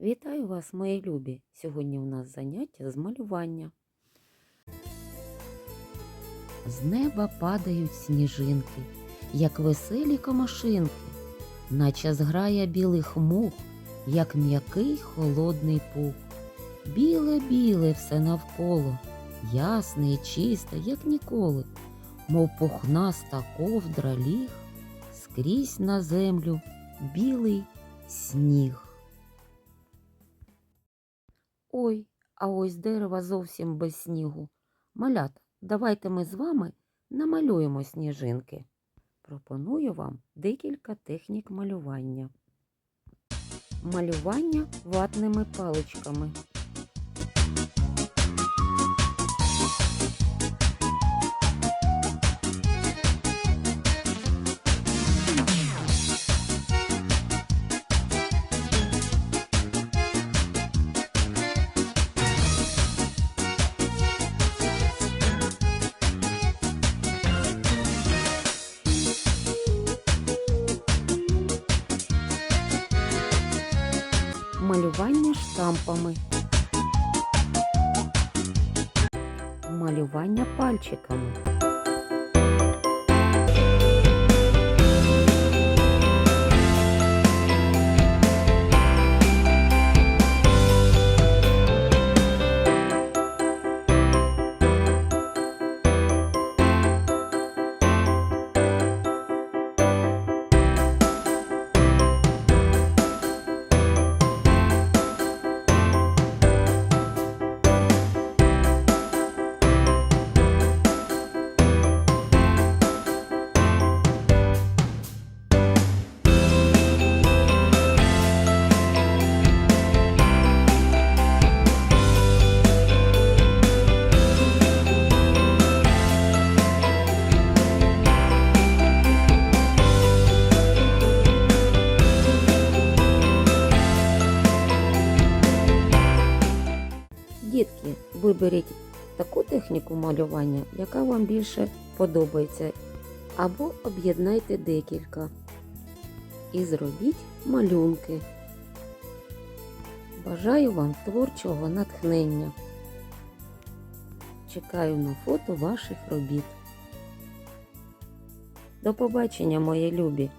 Вітаю вас, мої любі! Сьогодні у нас заняття з малювання. З неба падають сніжинки, як веселі комашинки, наче зграя білих мух, як м'який холодний пух. Біле-біле все навколо, ясне і чисте, як ніколи, мов пухнаста ковдра ліг, скрізь на землю білий сніг. Ой, а ось дерева зовсім без снігу. Малята, давайте ми з вами намалюємо сніжинки. Пропоную вам декілька технік малювання. Малювання ватними паличками. Малювання штампами. Малювання пальчиками. Дітки, виберіть таку техніку малювання, яка вам більше подобається, або об'єднайте декілька і зробіть малюнки. Бажаю вам творчого натхнення. Чекаю на фото ваших робіт. До побачення, мої любі!